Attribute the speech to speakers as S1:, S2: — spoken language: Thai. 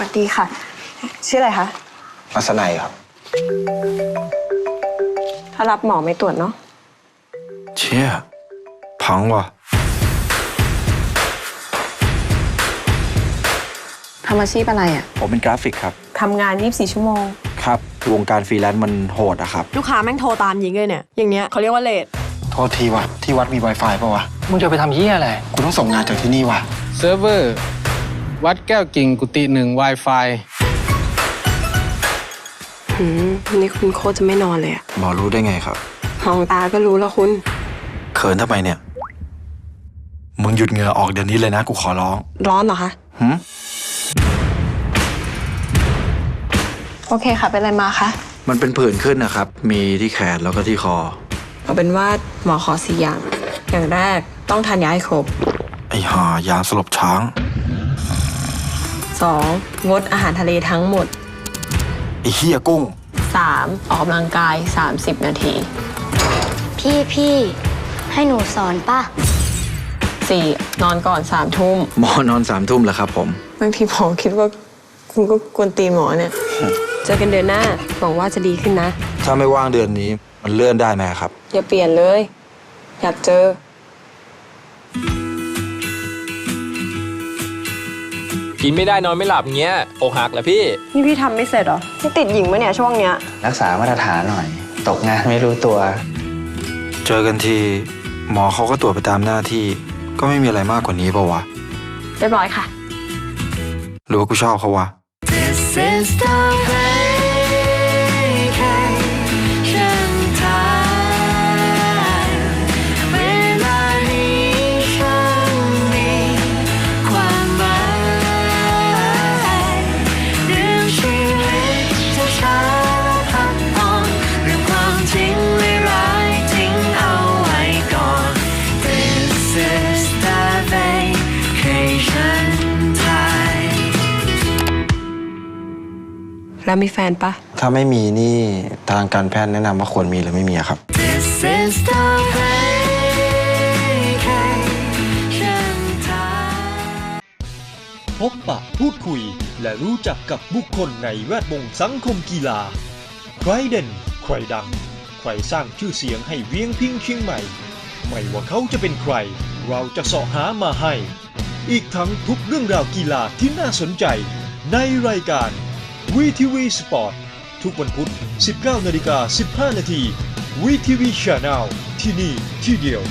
S1: วัสดีค่ะ ชื่ออะไรคะ
S2: อัศนัยครับ
S1: ถ้ารับหมอไม่ตรวจเนาะ
S2: เชี่ยพังว่ะ
S1: ทำอาชีพอะไรอะ
S2: ผมเป็นกราฟิกครับ
S1: ทำงาน 24 ชั่วโมง
S2: ครับวงการฟรีแลนซ์มันโหดอะครับ
S3: ลูกค้าแม่งโทรตามยิงเลยเนี่ย อย่างเนี้ยเขาเรียกว่าเลท
S2: โทษทีว่ะ ที่วัดมี Wi-Fi ป่าวะ
S4: มึงจะไปทำเหี้ยอะไร
S2: กูต้องส่งงานจากที่นี่ว่ะ
S4: เซิร์ฟเวอร์ วัดแก้วกิ่งกุฏิหนึ่ง Wi-Fi
S1: หืมนี่คุณโคตรจะไม่นอนเลยอะ
S2: หมอรู้ได้ไงครับ
S1: มองตาก็รู้แล้วคุณ
S2: เขินทำไมเนี่ย มึงหยุดเหงื่อออกเดี๋ยวนี้เลยนะ กูขอร้อง
S1: ร้อนเหรอคะ
S2: หืม
S1: โอเคค่ะ เป็นอะไรมาคะ
S2: มันเป็นผื่นขึ้นนะครับ มีที่แขนแล้วก็ที่คอ
S1: เอาเป็นว่าหมอขอสี่อย่าง อย่างแรกต้องทานยาให้ครบ
S2: ไอ้ห่ายาสลบช้าง
S1: 2. งดอาหารทะเลทั้งหมด
S2: ไอ้เฮียกุ้ง
S1: 3. ออกกำลังกาย 30 นาที
S5: พี่พี่ให้หนูสอนป่ะ
S1: 4. นอนก่อน3ทุ่ม
S2: หมอนอนสามทุ่มแล้วครับผม
S1: บางทีหมอคิดว่าคุณก็กวนตีนหมอเนี่ย เจอกันเดือนหน้าหวังว่าจะดีขึ้นนะ
S2: ถ้าไม่ว่างเดือนนี้มันเลื่อนได้ไหมครับ
S1: อย่าเปลี่ยนเลย อยากเจอ
S6: กินไม่ได้นอนไม่หลับอย่างเงี้ยอกหักเหรอพี่
S1: นี่พี่ทำไม่เสร็จเหรอพี่ติดหญิงไหมเนี่ยช่วงเนี้ย
S7: รักษามาตรฐานหน่อย ตกงานไม่รู้ตัว
S2: เจอกันที หมอเขาก็ตรวจไปตามหน้าที่ ก็ไม่มีอะไรมากกว่านี้ปะวะ
S1: เรียบร้อยค่ะ
S2: หรือว่ากูชอบเขาวะ
S1: แล้วมีแฟนปะ
S2: ถ้าไม่มีนี่ทางการแพทย์แนะนำว่าควรมีหรือไม่มีอะครับ
S8: พบปะพูดคุยและรู้จักกับบุคคลในแวดวงสังคมกีฬา ใครเด่น ใครดัง ใครสร้างชื่อเสียงให้เวียงพิงเชียงใหม่ ไม่ว่าเขาจะเป็นใคร เราจะเสาะหามาให้ อีกทั้งทุกเรื่องราวกีฬาที่น่าสนใจในรายการ วีทีวีสปอร์ตทุกวันพุธ 19นาฬิกา15 นาทีวีทีวีชาแนลที่นี่ที่เดียว